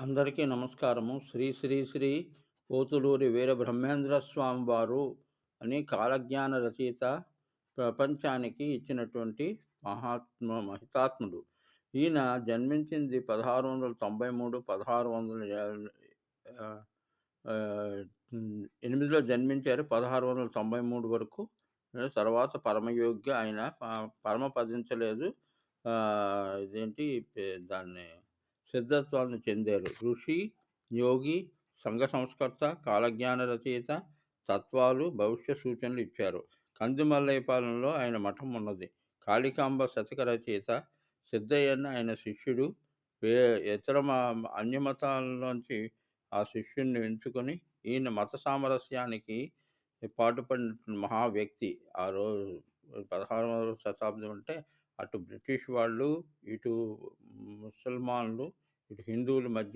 అందరికీ నమస్కారము. శ్రీ శ్రీ శ్రీ పోతులూరి వీర బ్రహ్మేంద్ర స్వామి వారు అని కాలజ్ఞాన రచయిత ప్రపంచానికి ఇచ్చినటువంటి మహాత్మ మహితాత్ముడు ఈయన జన్మించింది పదహారు వందల తొంభై మూడు పదహారు వందల ఎనిమిదిలో జన్మించారు. పదహారు వందల తొంభై మూడు వరకు. తర్వాత పరమయోగ్య ఆయన ప- పరమ పదించలేదు. ఇదేంటి దాన్ని సిద్ధత్వాన్ని చెందారు. ఋషి యోగి సంఘ సంస్కర్త కాలజ్ఞాన రచయిత తత్వాలు భవిష్య సూచనలు ఇచ్చారు. కందిమల్లైపాలెంలో ఆయన మఠం ఉన్నది. కాళికాంబ శతక రచయిత సిద్ధయ్యన్న ఆయన శిష్యుడు వే ఇతర మ- అన్య ఆ శిష్యుణ్ణి ఎంచుకొని ఈయన మత సామరస్యానికి పాటుపడిన మహా వ్యక్తి. ఆ రోజు పదహారవ శతాబ్దం అంటే అటు బ్రిటిష్ వాళ్ళు ఇటు ముసల్మాన్లు हिंदू मध्य